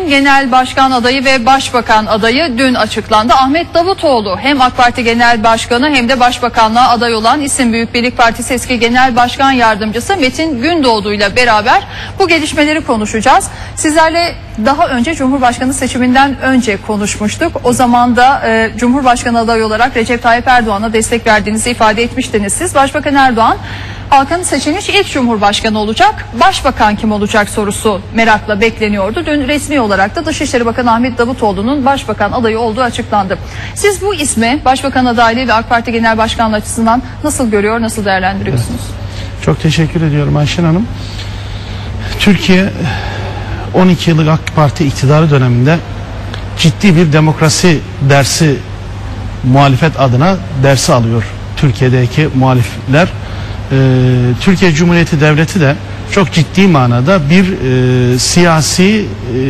Genel Başkan adayı ve Başbakan adayı dün açıklandı. Ahmet Davutoğlu hem AK Parti Genel Başkanı hem de Başbakanlığa aday olan İsim Büyük Birlik Partisi eski Genel Başkan Yardımcısı Metin Gündoğdu ile beraber bu gelişmeleri konuşacağız. Sizlerle daha önce Cumhurbaşkanı seçiminden önce konuşmuştuk. O zaman da e, Cumhurbaşkanı adayı olarak Recep Tayyip Erdoğan'a destek verdiğinizi ifade etmiştiniz siz. Başbakan Erdoğan halkın seçilmiş ilk cumhurbaşkanı olacak. Başbakan kim olacak sorusu merakla bekleniyordu. Dün resmi olarak da Dışişleri Bakanı Ahmet Davutoğlu'nun başbakan adayı olduğu açıklandı. Siz bu ismi başbakan adaylığı ve AK Parti Genel Başkanlığı açısından nasıl görüyor, nasıl değerlendiriyorsunuz? Çok teşekkür ediyorum Ayşen Hanım. Türkiye 12 yıllık AK Parti iktidarı döneminde ciddi bir demokrasi dersi muhalefet adına dersi alıyor Türkiye'deki muhalifler. Ee, Türkiye Cumhuriyeti Devleti de çok ciddi manada bir e, siyasi e,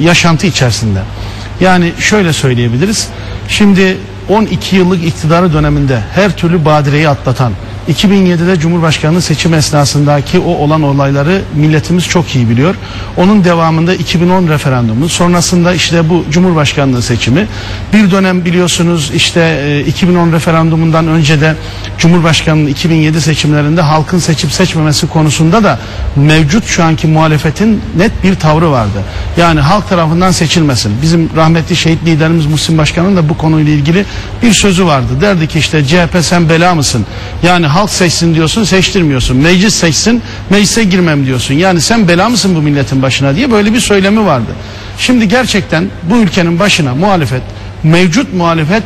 yaşantı içerisinde. Yani şöyle söyleyebiliriz. Şimdi 12 yıllık iktidarı döneminde her türlü badireyi atlatan, 2007'de Cumhurbaşkanlığı seçim esnasındaki o olan olayları milletimiz çok iyi biliyor. Onun devamında 2010 referandumu, sonrasında işte bu Cumhurbaşkanlığı seçimi. Bir dönem biliyorsunuz işte e, 2010 referandumundan önce de Cumhurbaşkanlığı 2007 seçimlerinde halkın seçip seçmemesi konusunda da mevcut şu anki muhalefetin net bir tavrı vardı. Yani halk tarafından seçilmesin. Bizim rahmetli şehit liderimiz Muhsin Başkan'ın da bu konuyla ilgili bir sözü vardı. Derdi ki işte CHP sen bela mısın? Yani halk seçsin diyorsun seçtirmiyorsun. Meclis seçsin meclise girmem diyorsun. Yani sen bela mısın bu milletin başına diye böyle bir söylemi vardı. Şimdi gerçekten bu ülkenin başına muhalefet, mevcut muhalefet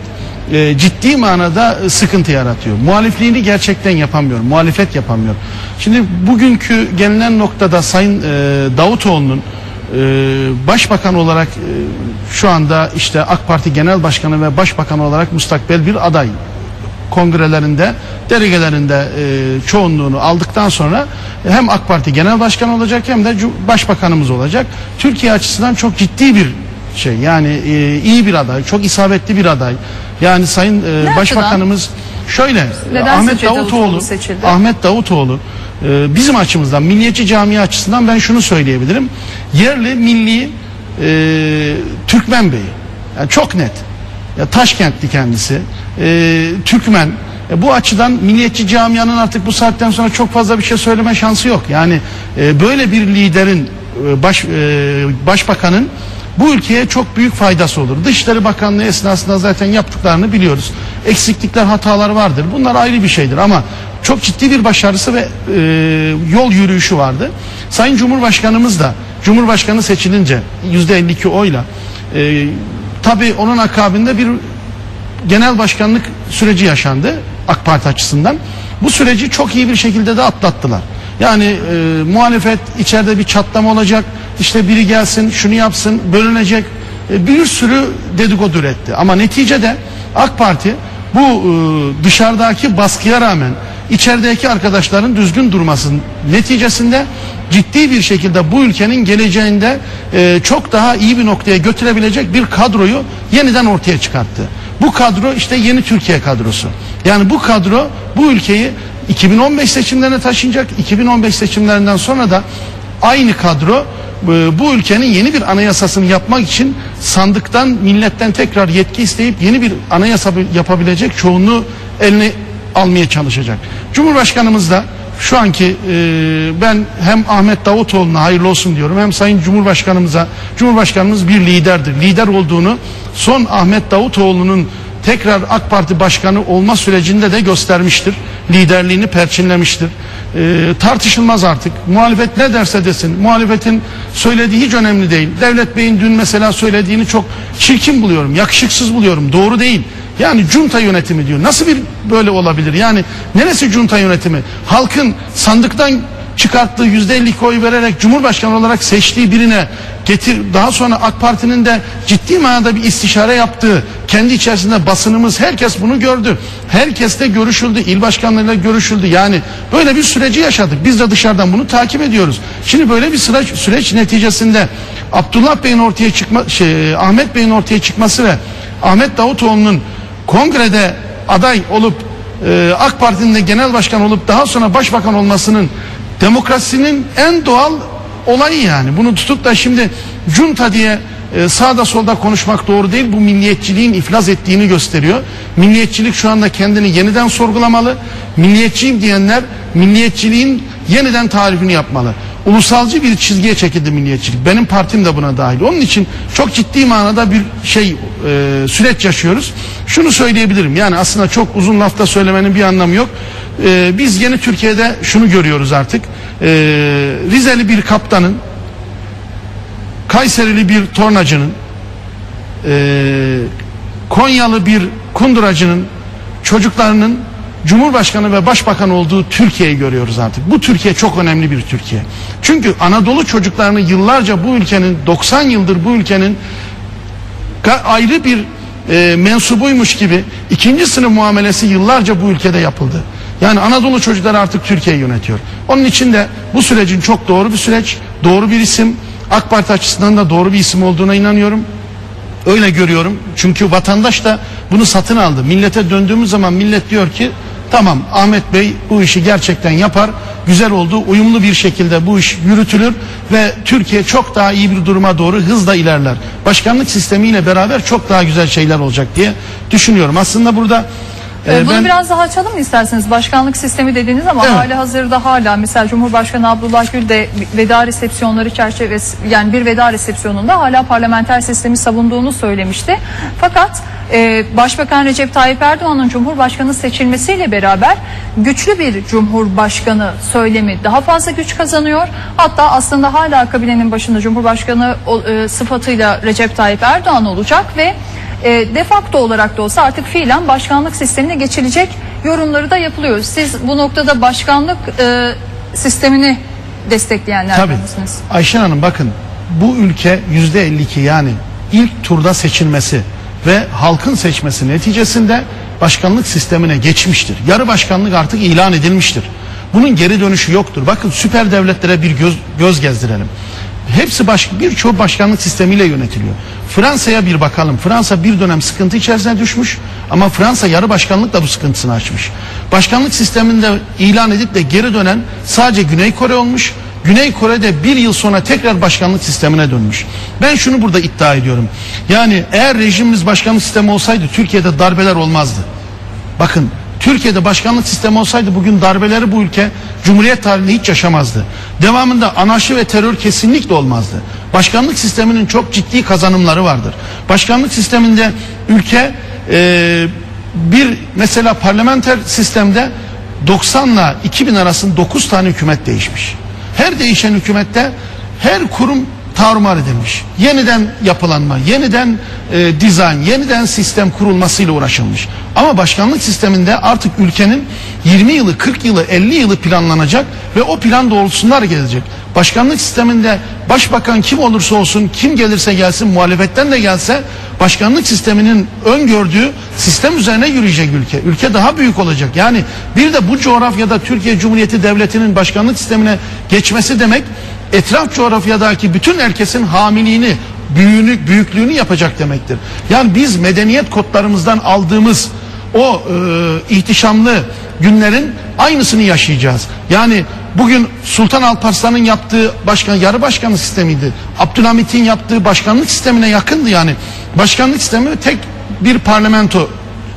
e, ciddi manada sıkıntı yaratıyor. Muhalifliğini gerçekten yapamıyor. Muhalefet yapamıyor. Şimdi bugünkü gelinen noktada Sayın e, Davutoğlu'nun e, başbakan olarak e, şu anda işte AK Parti Genel Başkanı ve Başbakan olarak mustakbel bir aday kongrelerinde, delegelerinde e, çoğunluğunu aldıktan sonra hem AK Parti Genel Başkanı olacak hem de Başbakanımız olacak. Türkiye açısından çok ciddi bir şey yani e, iyi bir aday, çok isabetli bir aday. Yani Sayın e? Başbakanımız şöyle Neden Ahmet Davutoğlu seçildi? Ahmet Davutoğlu e, bizim açımızdan milliyetçi camia açısından ben şunu söyleyebilirim. Yerli milli e, Türkmen Bey. Yani çok net. Ya Taşkentli kendisi. E, Türkmen. E, bu açıdan milliyetçi camianın artık bu saatten sonra çok fazla bir şey söyleme şansı yok. Yani e, böyle bir liderin e, baş e, başbakanın bu ülkeye çok büyük faydası olur. Dışişleri Bakanlığı esnasında zaten yaptıklarını biliyoruz. Eksiklikler, hatalar vardır. Bunlar ayrı bir şeydir ama çok ciddi bir başarısı ve e, yol yürüyüşü vardı. Sayın Cumhurbaşkanımız da Cumhurbaşkanı seçilince yüzde 52 oyla e, tabii onun akabinde bir genel başkanlık süreci yaşandı AK Parti açısından. Bu süreci çok iyi bir şekilde de atlattılar. Yani e, muhalefet içeride bir çatlama olacak. İşte biri gelsin şunu yapsın bölünecek. E, bir sürü dedikodu üretti. Ama neticede AK Parti bu e, dışarıdaki baskıya rağmen içerideki arkadaşların düzgün durmasının neticesinde ciddi bir şekilde bu ülkenin geleceğinde e, çok daha iyi bir noktaya götürebilecek bir kadroyu yeniden ortaya çıkarttı. Bu kadro işte yeni Türkiye kadrosu. Yani bu kadro bu ülkeyi 2015 seçimlerine taşınacak. 2015 seçimlerinden sonra da aynı kadro e, bu ülkenin yeni bir anayasasını yapmak için sandıktan milletten tekrar yetki isteyip yeni bir anayasa yapabilecek çoğunluğu eline almaya çalışacak. Cumhurbaşkanımız da şu anki e, ben hem Ahmet Davutoğlu'na hayırlı olsun diyorum hem Sayın Cumhurbaşkanımıza Cumhurbaşkanımız bir liderdir. Lider olduğunu son Ahmet Davutoğlu'nun tekrar AK Parti başkanı olma sürecinde de göstermiştir. Liderliğini perçinlemiştir. E, tartışılmaz artık. Muhalefet ne derse desin. Muhalefetin söylediği hiç önemli değil. Devlet Bey'in dün mesela söylediğini çok çirkin buluyorum. Yakışıksız buluyorum. Doğru değil. Yani junta yönetimi diyor. Nasıl bir böyle olabilir? Yani neresi junta yönetimi? Halkın sandıktan çıkarttığı yüzde elli oy vererek Cumhurbaşkanı olarak seçtiği birine getir daha sonra AK Parti'nin de ciddi manada bir istişare yaptığı kendi içerisinde basınımız herkes bunu gördü. Herkes de görüşüldü. il başkanlarıyla görüşüldü. Yani böyle bir süreci yaşadık. Biz de dışarıdan bunu takip ediyoruz. Şimdi böyle bir süreç, süreç neticesinde Abdullah Bey'in ortaya çıkma şey, Ahmet Bey'in ortaya çıkması ve Ahmet Davutoğlu'nun kongrede aday olup e, AK Parti'nin de genel başkan olup daha sonra başbakan olmasının demokrasinin en doğal olayı yani. Bunu tutup da şimdi junta diye e, sağda solda konuşmak doğru değil. Bu milliyetçiliğin iflas ettiğini gösteriyor. Milliyetçilik şu anda kendini yeniden sorgulamalı. Milliyetçiyim diyenler milliyetçiliğin yeniden tarifini yapmalı. Ulusalcı bir çizgiye çekildi milliyetçilik. Benim partim de buna dahil. Onun için çok ciddi manada bir şey e, süreç yaşıyoruz. Şunu söyleyebilirim. Yani aslında çok uzun lafta söylemenin bir anlamı yok. E, biz yeni Türkiye'de şunu görüyoruz artık. E, Rizeli bir kaptanın Kayserili bir tornacının, eee, Konyalı bir kunduracının çocuklarının Cumhurbaşkanı ve Başbakan olduğu Türkiye'yi görüyoruz artık. Bu Türkiye çok önemli bir Türkiye. Çünkü Anadolu çocuklarını yıllarca bu ülkenin 90 yıldır bu ülkenin ayrı bir e, mensubuymuş gibi ikinci sınıf muamelesi yıllarca bu ülkede yapıldı. Yani Anadolu çocukları artık Türkiye'yi yönetiyor. Onun için de bu sürecin çok doğru bir süreç, doğru bir isim. AK Parti açısından da doğru bir isim olduğuna inanıyorum. Öyle görüyorum. Çünkü vatandaş da bunu satın aldı. Millete döndüğümüz zaman millet diyor ki tamam Ahmet Bey bu işi gerçekten yapar. Güzel oldu. Uyumlu bir şekilde bu iş yürütülür ve Türkiye çok daha iyi bir duruma doğru hızla ilerler. Başkanlık sistemiyle beraber çok daha güzel şeyler olacak diye düşünüyorum. Aslında burada e, Ee, Bunu ben biraz daha açalım mı isterseniz? Başkanlık sistemi dediğiniz ama Evet. hali hazırda hala mesela Cumhurbaşkanı Abdullah Gül de veda resepsiyonları çerçevesi yani bir veda resepsiyonunda hala parlamenter sistemi savunduğunu söylemişti. Fakat e, Başbakan Recep Tayyip Erdoğan'ın Cumhurbaşkanı seçilmesiyle beraber güçlü bir Cumhurbaşkanı söylemi daha fazla güç kazanıyor. Hatta aslında hala kabinenin başında Cumhurbaşkanı e, sıfatıyla Recep Tayyip Erdoğan olacak ve e, de facto olarak da olsa artık fiilen başkanlık sistemine geçilecek yorumları da yapılıyor. Siz bu noktada başkanlık e, sistemini destekleyenlerden Tabii. misiniz? Ayşen Hanım bakın bu ülke yüzde 52 yani ilk turda seçilmesi ve halkın seçmesi neticesinde başkanlık sistemine geçmiştir. Yarı başkanlık artık ilan edilmiştir. Bunun geri dönüşü yoktur. Bakın süper devletlere bir göz, göz gezdirelim. Hepsi baş, birçoğu başkanlık sistemiyle yönetiliyor. Fransa'ya bir bakalım. Fransa bir dönem sıkıntı içerisine düşmüş ama Fransa yarı başkanlıkla bu sıkıntısını açmış. Başkanlık sisteminde ilan edip de geri dönen sadece Güney Kore olmuş. Güney Kore'de bir yıl sonra tekrar başkanlık sistemine dönmüş. Ben şunu burada iddia ediyorum. Yani eğer rejimimiz başkanlık sistemi olsaydı Türkiye'de darbeler olmazdı. Bakın Türkiye'de başkanlık sistemi olsaydı bugün darbeleri bu ülke Cumhuriyet tarihinde hiç yaşamazdı. Devamında anarşi ve terör kesinlikle olmazdı. Başkanlık sisteminin çok ciddi kazanımları vardır. Başkanlık sisteminde ülke e, bir mesela parlamenter sistemde 90 ile 2000 arasında 9 tane hükümet değişmiş. Her değişen hükümette her kurum tarumar edilmiş. Yeniden yapılanma, yeniden e, dizayn, yeniden sistem kurulmasıyla uğraşılmış. Ama başkanlık sisteminde artık ülkenin 20 yılı, 40 yılı, 50 yılı planlanacak ve o plan doğrultusunda hareket edecek. Başkanlık sisteminde başbakan kim olursa olsun, kim gelirse gelsin, muhalefetten de gelse başkanlık sisteminin öngördüğü sistem üzerine yürüyecek ülke. Ülke daha büyük olacak. Yani bir de bu coğrafyada Türkiye Cumhuriyeti Devleti'nin başkanlık sistemine geçmesi demek etraf coğrafyadaki bütün herkesin hamiliğini, büyüğünü, büyüklüğünü yapacak demektir. Yani biz medeniyet kodlarımızdan aldığımız o e, ihtişamlı günlerin aynısını yaşayacağız. Yani bugün Sultan Alparslan'ın yaptığı başkan yarı başkanlık sistemiydi. Abdülhamit'in yaptığı başkanlık sistemine yakındı yani. Başkanlık sistemi tek bir parlamento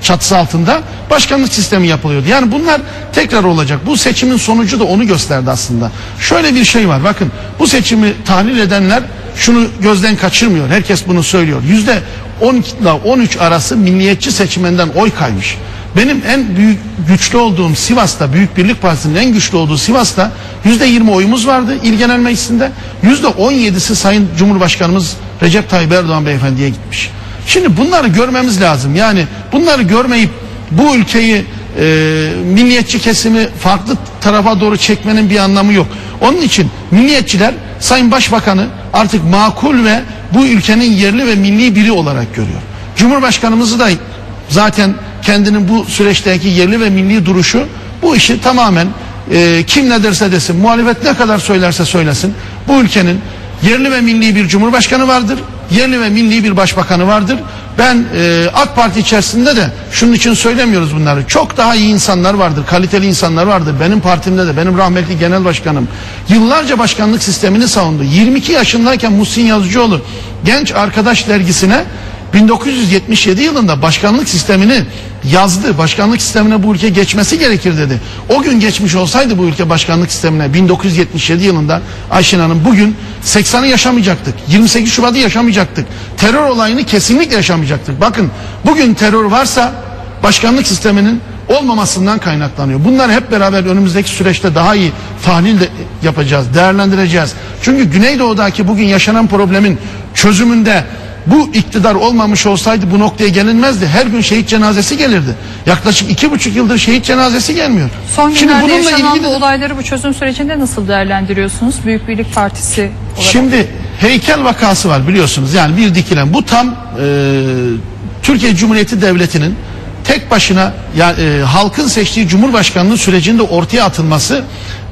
çatısı altında başkanlık sistemi yapılıyordu. Yani bunlar tekrar olacak. Bu seçimin sonucu da onu gösterdi aslında. Şöyle bir şey var. Bakın bu seçimi tahlil edenler şunu gözden kaçırmıyor. Herkes bunu söylüyor. Yüzde 12 ile 13 arası milliyetçi seçmenden oy kaymış. Benim en büyük güçlü olduğum Sivas'ta Büyük Birlik Partisi'nin en güçlü olduğu Sivas'ta yüzde 20 oyumuz vardı il genel meclisinde. Yüzde 17'si Sayın Cumhurbaşkanımız Recep Tayyip Erdoğan beyefendiye gitmiş. Şimdi bunları görmemiz lazım. Yani bunları görmeyip bu ülkeyi e, milliyetçi kesimi farklı tarafa doğru çekmenin bir anlamı yok. Onun için milliyetçiler Sayın Başbakanı artık makul ve bu ülkenin yerli ve milli biri olarak görüyor. Cumhurbaşkanımızı da zaten kendinin bu süreçteki yerli ve milli duruşu bu işi tamamen e, kim ne derse desin, muhalefet ne kadar söylerse söylesin bu ülkenin yerli ve milli bir cumhurbaşkanı vardır, yerli ve milli bir başbakanı vardır. Ben e, AK Parti içerisinde de şunun için söylemiyoruz bunları. Çok daha iyi insanlar vardır, kaliteli insanlar vardır. Benim partimde de, benim rahmetli genel başkanım yıllarca başkanlık sistemini savundu. 22 yaşındayken Muhsin Yazıcıoğlu Genç Arkadaş dergisine 1977 yılında başkanlık sistemini yazdı. Başkanlık sistemine bu ülke geçmesi gerekir dedi. O gün geçmiş olsaydı bu ülke başkanlık sistemine 1977 yılında Ayşin Hanım bugün 80'i yaşamayacaktık. 28 Şubat'ı yaşamayacaktık. Terör olayını kesinlikle yaşamayacaktık. Bakın bugün terör varsa başkanlık sisteminin olmamasından kaynaklanıyor. Bunları hep beraber önümüzdeki süreçte daha iyi tahlil de yapacağız, değerlendireceğiz. Çünkü Güneydoğu'daki bugün yaşanan problemin çözümünde bu iktidar olmamış olsaydı bu noktaya gelinmezdi. Her gün şehit cenazesi gelirdi. Yaklaşık iki buçuk yıldır şehit cenazesi gelmiyor. Son günlerde yaşanan bu olayları bu çözüm sürecinde nasıl değerlendiriyorsunuz? Büyük Birlik Partisi olarak. Şimdi heykel vakası var biliyorsunuz. Yani bir dikilen. Bu tam e, Türkiye Cumhuriyeti Devleti'nin tek başına yani, e, halkın seçtiği Cumhurbaşkanlığı sürecinde ortaya atılması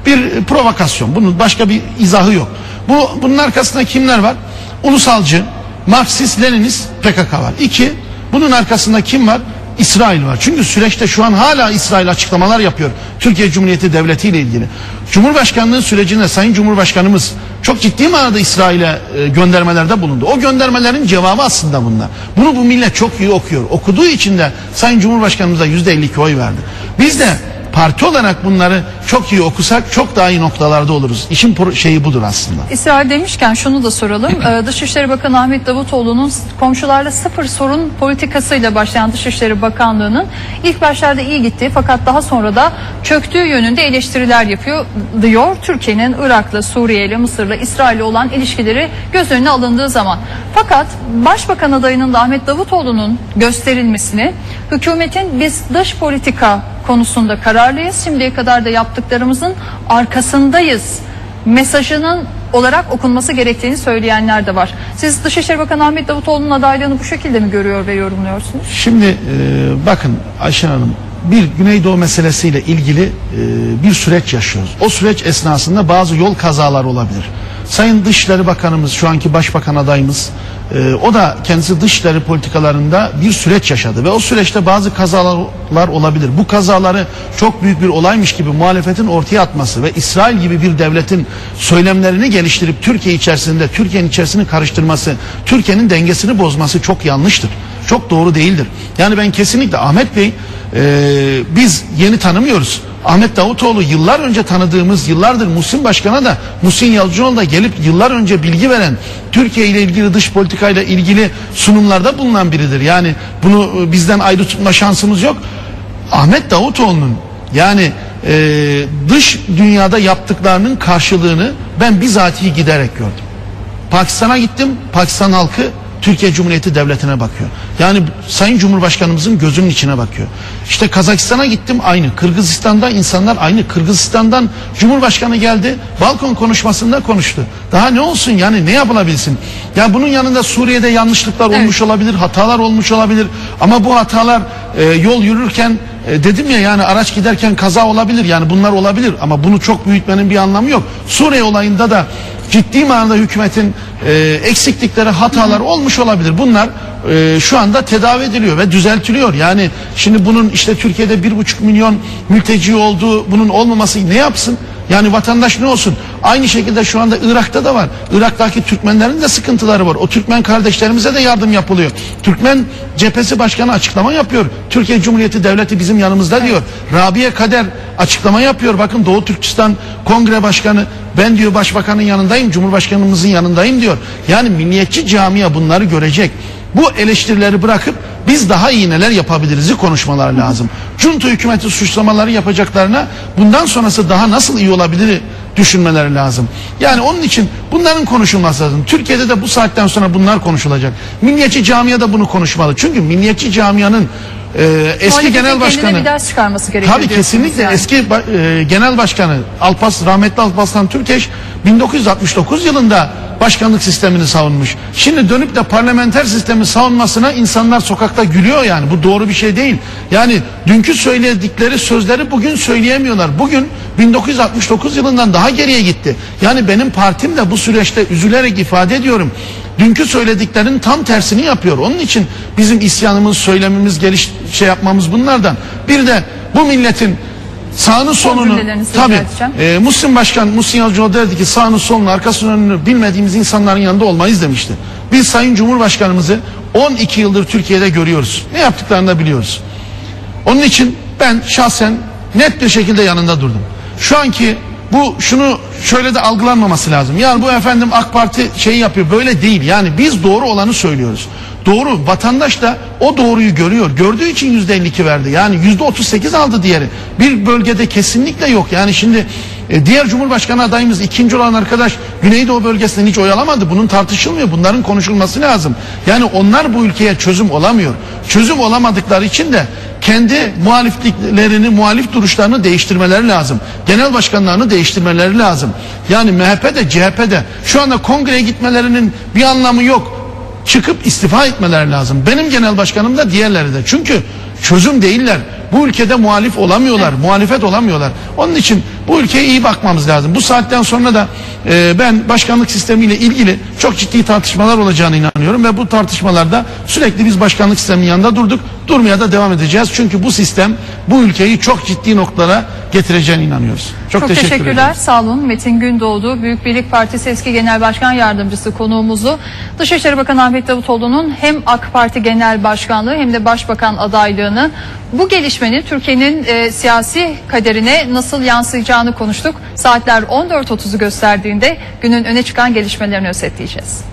bir provokasyon. Bunun başka bir izahı yok. Bu bunun arkasında kimler var? Ulusalcı, Marksist, Leninist PKK var. İki, bunun arkasında kim var? İsrail var. Çünkü süreçte şu an hala İsrail açıklamalar yapıyor. Türkiye Cumhuriyeti Devleti ile ilgili. Cumhurbaşkanlığı sürecinde Sayın Cumhurbaşkanımız çok ciddi manada İsrail'e e, göndermelerde bulundu. O göndermelerin cevabı aslında bunlar. Bunu bu millet çok iyi okuyor. Okuduğu için de Sayın Cumhurbaşkanımıza yüzde 52 oy verdi. Biz de parti olarak bunları çok iyi okusak çok daha iyi noktalarda oluruz. İşin şeyi budur aslında. İsrail demişken şunu da soralım. Ee, Dışişleri Bakanı Ahmet Davutoğlu'nun komşularla sıfır sorun politikasıyla başlayan Dışişleri Bakanlığı'nın ilk başlarda iyi gittiği fakat daha sonra da çöktüğü yönünde eleştiriler yapıyor diyor. Türkiye'nin Irak'la, Suriye'yle, Mısır'la, İsrail'le olan ilişkileri göz önüne alındığı zaman. Fakat Başbakan adayının da Ahmet Davutoğlu'nun gösterilmesini hükümetin biz dış politika konusunda kararlıyız. Şimdiye kadar da yaptıklarımızın arkasındayız mesajının olarak okunması gerektiğini söyleyenler de var. Siz Dışişleri Bakanı Ahmet Davutoğlu'nun adaylığını bu şekilde mi görüyor ve yorumluyorsunuz? Şimdi e, bakın Ayşen Hanım bir Güneydoğu meselesiyle ilgili e, bir süreç yaşıyoruz. O süreç esnasında bazı yol kazaları olabilir. Sayın Dışişleri Bakanımız şu anki Başbakan adayımız e, o da kendisi dışişleri politikalarında bir süreç yaşadı ve o süreçte bazı kazalar olabilir. Bu kazaları çok büyük bir olaymış gibi muhalefetin ortaya atması ve İsrail gibi bir devletin söylemlerini geliştirip Türkiye içerisinde Türkiye'nin içerisini karıştırması, Türkiye'nin dengesini bozması çok yanlıştır. Çok doğru değildir. Yani ben kesinlikle Ahmet Bey e, biz yeni tanımıyoruz. Ahmet Davutoğlu yıllar önce tanıdığımız yıllardır Muhsin Başkan'a da Muhsin Yalcıoğlu da gelip yıllar önce bilgi veren Türkiye ile ilgili dış politikayla ilgili sunumlarda bulunan biridir. Yani bunu e, bizden ayrı tutma şansımız yok. Ahmet Davutoğlu'nun yani e, dış dünyada yaptıklarının karşılığını ben bizatihi giderek gördüm. Pakistan'a gittim. Pakistan halkı Türkiye Cumhuriyeti Devleti'ne bakıyor. Yani Sayın Cumhurbaşkanımızın gözünün içine bakıyor. İşte Kazakistan'a gittim aynı. Kırgızistan'da insanlar aynı. Kırgızistan'dan Cumhurbaşkanı geldi. Balkon konuşmasında konuştu. Daha ne olsun yani ne yapılabilsin? Yani bunun yanında Suriye'de yanlışlıklar evet. olmuş olabilir, hatalar olmuş olabilir. Ama bu hatalar e, yol yürürken e, dedim ya yani araç giderken kaza olabilir. Yani bunlar olabilir ama bunu çok büyütmenin bir anlamı yok. Suriye olayında da ciddi manada hükümetin e, eksiklikleri, hatalar olmuş olabilir. Bunlar e, şu anda tedavi ediliyor ve düzeltiliyor. Yani şimdi bunun işte Türkiye'de bir buçuk milyon mülteci olduğu, bunun olmaması ne yapsın? Yani vatandaş ne olsun? Aynı şekilde şu anda Irak'ta da var. Irak'taki Türkmenlerin de sıkıntıları var. O Türkmen kardeşlerimize de yardım yapılıyor. Türkmen cephesi başkanı açıklama yapıyor. Türkiye Cumhuriyeti Devleti bizim yanımızda diyor. Rabia Kader açıklama yapıyor. Bakın Doğu Türkistan Kongre Başkanı ben diyor başbakanın yanındayım, cumhurbaşkanımızın yanındayım diyor. Yani milliyetçi camia bunları görecek. Bu eleştirileri bırakıp biz daha iyi neler yapabiliriz'i konuşmalar lazım. Junta hükümeti suçlamaları yapacaklarına bundan sonrası daha nasıl iyi olabilir düşünmeleri lazım. Yani onun için bunların konuşulması lazım. Türkiye'de de bu saatten sonra bunlar konuşulacak. Milliyetçi camia da bunu konuşmalı. Çünkü milliyetçi camianın e, eski genel başkanı bir ders çıkarması gerekiyor. Tabii kesinlikle yani. eski e, genel başkanı Alpas rahmetli Alparslan Türkeş 1969 yılında başkanlık sistemini savunmuş. Şimdi dönüp de parlamenter sistemi savunmasına insanlar sokakta gülüyor yani. Bu doğru bir şey değil. Yani dünkü söyledikleri sözleri bugün söyleyemiyorlar. Bugün 1969 yılından daha geriye gitti. Yani benim partim de bu süreçte üzülerek ifade ediyorum. Dünkü söylediklerinin tam tersini yapıyor. Onun için bizim isyanımız, söylemimiz, geliş şey yapmamız bunlardan. Bir de bu milletin sağını tabii edeceğim. e, Muhsin Başkan Muhsin Yazıcıoğlu derdi ki sağını solunu arkasını önünü bilmediğimiz insanların yanında olmayız demişti. Biz Sayın Cumhurbaşkanımızı 12 yıldır Türkiye'de görüyoruz. Ne yaptıklarını da biliyoruz. Onun için ben şahsen net bir şekilde yanında durdum. Şu anki bu şunu şöyle de algılanmaması lazım. Yani bu efendim AK Parti şeyi yapıyor. Böyle değil. Yani biz doğru olanı söylüyoruz. Doğru. Vatandaş da o doğruyu görüyor. Gördüğü için yüzde 52 verdi. Yani yüzde 38 aldı diğeri. Bir bölgede kesinlikle yok. Yani şimdi e, diğer Cumhurbaşkanı adayımız ikinci olan arkadaş Güneydoğu bölgesinden hiç oy alamadı. Bunun tartışılmıyor. Bunların konuşulması lazım. Yani onlar bu ülkeye çözüm olamıyor. Çözüm olamadıkları için de kendi muhalifliklerini, muhalif duruşlarını değiştirmeleri lazım. Genel başkanlarını değiştirmeleri lazım. Yani MHP de CHP de şu anda kongreye gitmelerinin bir anlamı yok. Çıkıp istifa etmeleri lazım. Benim genel başkanım da diğerleri de. Çünkü çözüm değiller. Bu ülkede muhalif olamıyorlar, muhalefet olamıyorlar. Onun için bu ülkeye iyi bakmamız lazım. Bu saatten sonra da e, ben başkanlık sistemiyle ilgili çok ciddi tartışmalar olacağını inanıyorum ve bu tartışmalarda sürekli biz başkanlık sisteminin yanında durduk. Durmaya da devam edeceğiz. Çünkü bu sistem bu ülkeyi çok ciddi noktalara getireceğine inanıyoruz. Çok, Çok teşekkür teşekkürler. ederim. Sağ olun. Metin Gündoğdu, Büyük Birlik Partisi eski Genel Başkan Yardımcısı konuğumuzu. Dışişleri Bakanı Ahmet Davutoğlu'nun hem AK Parti Genel Başkanlığı hem de Başbakan adaylığını bu gelişmenin Türkiye'nin e, siyasi kaderine nasıl yansıyacağını konuştuk. Saatler 14.30'u gösterdiğinde günün öne çıkan gelişmelerini özetleyeceğiz.